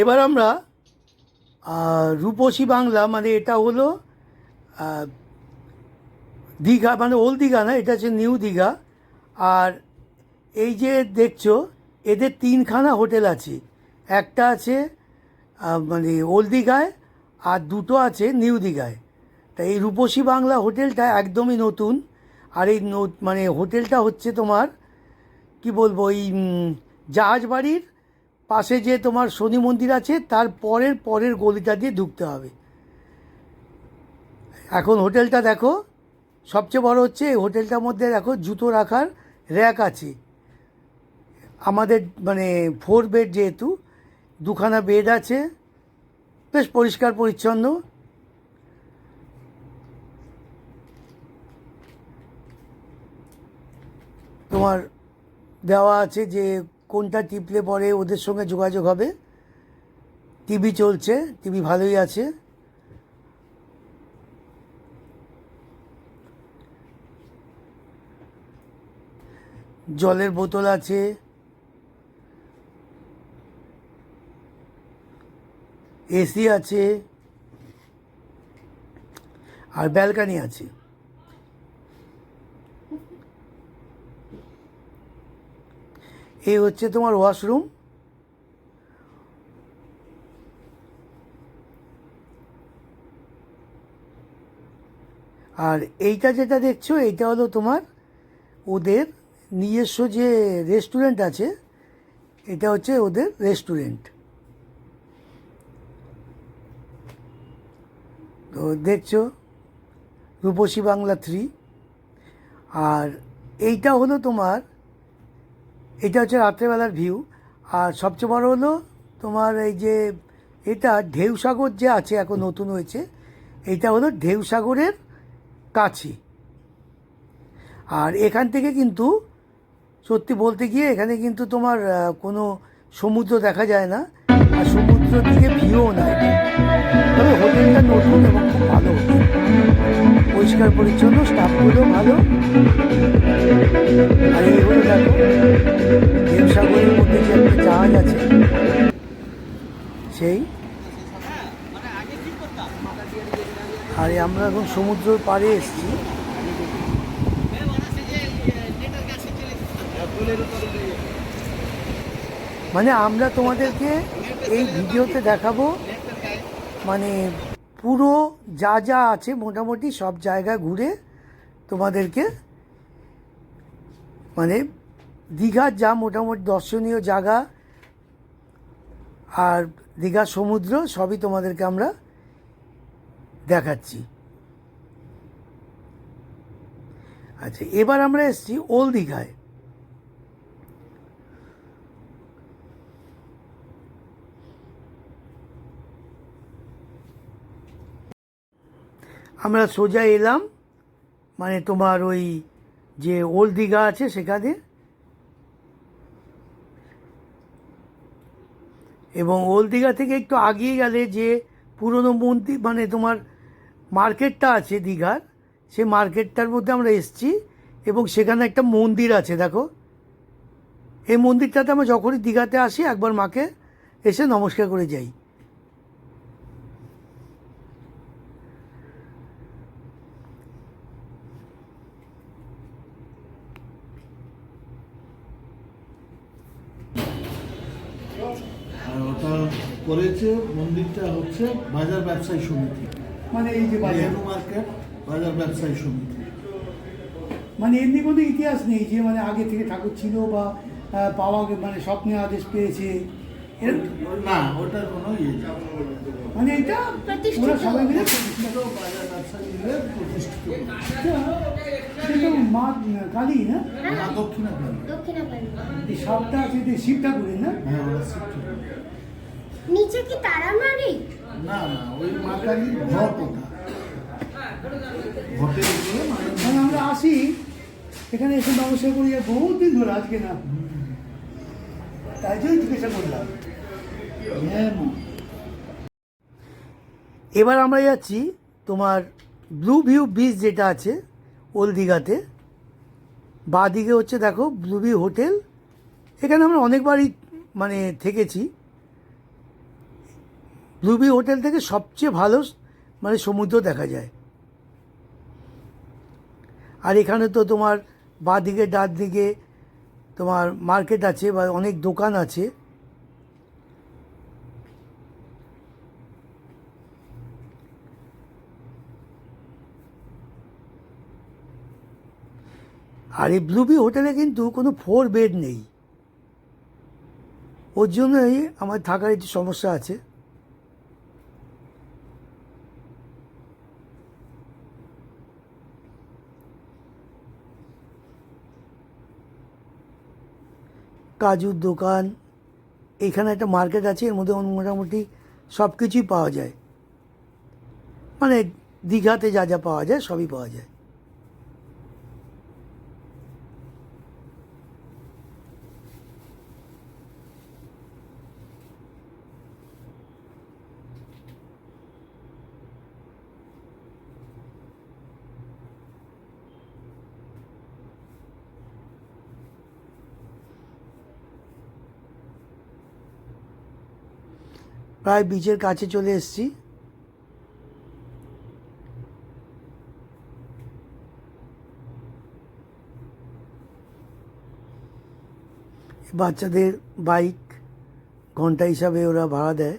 এবার আমরা রূপসী বাংলা মানে এটা হলো দীঘা মানে ওল্ড দীঘা না, এটা হচ্ছে নিউ দীঘা। আর এই যে দেখছ, এদের তিনখানা হোটেল আছে। একটা আছে মানে ওল্ড দীঘায়, আর দুটো আছে নিউ দীঘায়। তা এই রূপসী বাংলা হোটেলটা একদমই নতুন। আর এই মানে হোটেলটা হচ্ছে তোমার, কি বলব, এই জাহাজ বাড়ির পাশে যে তোমার শনি মন্দির আছে, তার পরের পরের গলিটা দিয়ে ঢুকতে হবে। এখন হোটেলটা দেখো, সবচেয়ে বড় হচ্ছে এই হোটেলটার মধ্যে দেখো জুতো রাখার র্যাক আছে। আমাদের মানে ফোর বেড যেহেতু, দুখানা বেড আছে, বেশ পরিষ্কার পরিচ্ছন্ন। তোমার দেওয়া আছে যে কোনটা টিপলে পরে ওদের সঙ্গে যোগাযোগ হবে? টিভি চলছে, টিভি ভালোই আছে। জলের বোতল আছে। এসি আছে। আর ব্যালকানি আছে। এই হচ্ছে তোমার ওয়াশরুম। আর এইটা যেটা দেখছ, এইটা হলো তোমার ওদের নিজস্ব যে রেস্টুরেন্ট আছে, এটা হচ্ছে ওদের রেস্টুরেন্ট। তো দেখছ, রূপসী বাংলা থ্রি আর এইটা হলো তোমার এটা হচ্ছে রাত্রেবেলার ভিউ আর সবচেয়ে বড় হলো তোমার এই যে এটা ঢেউসাগর যে আছে এখন নতুন হয়েছে, এটা হলো ঢেউসাগরের কাছে। আর এখান থেকে কিন্তু সত্যি বলতে গিয়ে এখানে কিন্তু তোমার কোনো সমুদ্র দেখা যায় না। আর সমুদ্র দিকে ভিউও নাই। তবে হোটেলটা নতুন এবং খুব ভালো। পরিষ্কার পরিচ্ছন্ন স্টাফগুলো ভালো। আর মধ্যে সেই? আমরা এখন সমুদ্রের পাড়ে এসেছি। মানে আমরা তোমাদেরকে এই ভিডিওতে দেখাবো মানে পুরো যা যা আছে মোটামুটি সব জায়গা ঘুরে তোমাদেরকে মানে দীঘার যা মোটামুটি দর্শনীয় জায়গা আর দীঘার সমুদ্র সবই তোমাদেরকে আমরা দেখাচ্ছি। আচ্ছা এবার আমরা এসেছি ওল্ড দীঘায়। আমরা সোজা এলাম মানে তোমার ওই যে ওল্ড দীঘা আছে সেখানে। এবং ওল্ড দীঘা থেকে একটু আগিয়ে গেলে যে পুরনো মন্দির মানে তোমার মার্কেটটা আছে দীঘার, সেই মার্কেটটার মধ্যে আমরা এসেছি এবং সেখানে একটা মন্দির আছে, দেখো। এই মন্দিরটাতে আমরা যখনই দীঘাতে আসি, একবার মাকে এসে নমস্কার করে যাই আর ওটা করেছে মন্দিরটা হচ্ছে বাজার ব্যবসায়ী সমিতি। মানে এই যে নেহেরু মার্কেট বাজার ব্যবসায়ী সমিতি। মানে এমনি কোনো ইতিহাস নেই যে মানে আগে থেকে ঠাকুর ছিল বা পাওয়া গে- মানে স্বপ্নে আদেশ পেয়েছে। না ওটার কোনো ইয়ে মানে এটা ওরা সবাই মিলে প্রতিষ্ঠিত বাজার। এটা মা কালী না? দক্ষিণা কালী। এই সাপটা আছে শিব ঠাকুরের না? হ্যাঁ ওরা শিখছে নিচে কি তারামারি না না ওই মা কালীর ঘট ওটা ঘটের উপরে আমরা আসি। এখানে এসে নমস্কার করি বহুত দিন ধরে আজকে না। তাই জন্যই জিজ্ঞাসা করলাম। হ্যাঁ মা। এবার আমরা যাচ্ছি তোমার ব্লু ভিউ বিচ যেটা আছে ওল্ড দীঘাতে। বাঁ দিকে হচ্ছে দেখো ব্লু ভিউ হোটেল এখানে আমরা অনেকবারই মানে থেকেছি। ব্লুবি হোটেল থেকে সবচেয়ে ভালো মানে সমুদ্র দেখা যায়। আর এখানে তো তোমার বাঁ দিকে দিকে তোমার মার্কেট আছে বা অনেক দোকান আছে। আর এই ব্লুবি হোটেলে কিন্তু কোনো ফোর বেড নেই। ওর জন্যই আমার থাকার একটু সমস্যা আছে। কাজুর দোকান, এখানে একটা মার্কেট আছে, এর মধ্যে মোটামুটি সব কিছুই পাওয়া যায়। মানে দীঘাতে যা যা পাওয়া যায়, সবই পাওয়া যায়। প্রায় বিচের কাছে চলে এসেছি। বাচ্চাদের বাইক ঘণ্টা হিসাবে ওরা ভাড়া দেয়।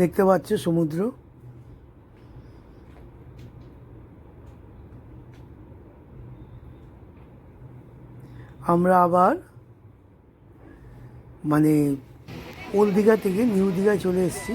দেখতে পাচ্ছ সমুদ্র। আমরা আবার মানে ওল্ড দীঘা থেকে নিউ দীঘায় চলে এসেছি।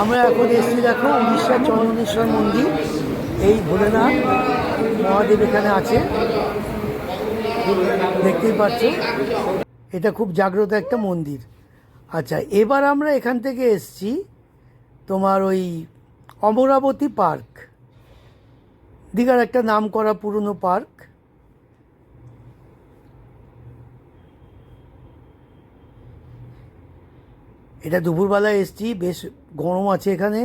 আমরা এখন এসেছি দেখো উড়িষ্যার চন্দনেশ্বর মন্দির। এই ভোলেনাথ মহাদেব এখানে আছে। দেখতেই পাচ্ছ। এটা খুব জাগ্রত একটা মন্দির। আচ্ছা এবার আমরা এখান থেকে এসছি তোমার ওই অমরাবতী পার্ক। দীঘার একটা নাম করা পুরনো পার্ক। এটা দুপুরবেলায় এসছি, বেশ গরম আছে এখানে?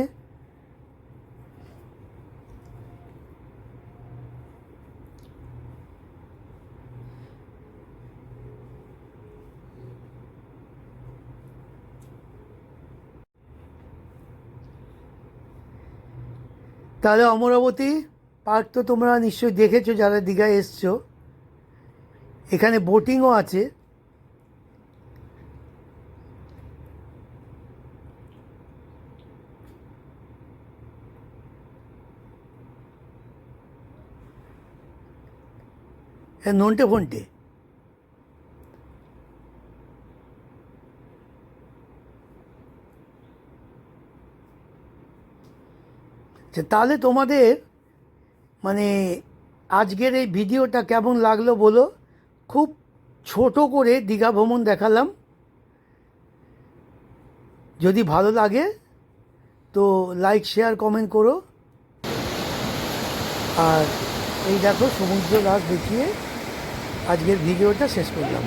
তাহলে অমরাবতী পার্ক তো তোমরা নিশ্চয়ই দেখেছ, যারা দীঘায় এসছো। এখানে বোটিংও আছে। হ্যাঁ নন্টে ফন্টে। তাহলে তোমাদের মানে আজকের এই ভিডিওটা কেমন লাগল বলো? খুব ছোট করে দীঘা ভ্রমণ দেখালাম। যদি ভালো লাগে তো লাইক শেয়ার কমেন্ট করো। আর এই দেখো সমুদ্র রাস দেখিয়ে আজকের ভিডিওটা শেষ করলাম।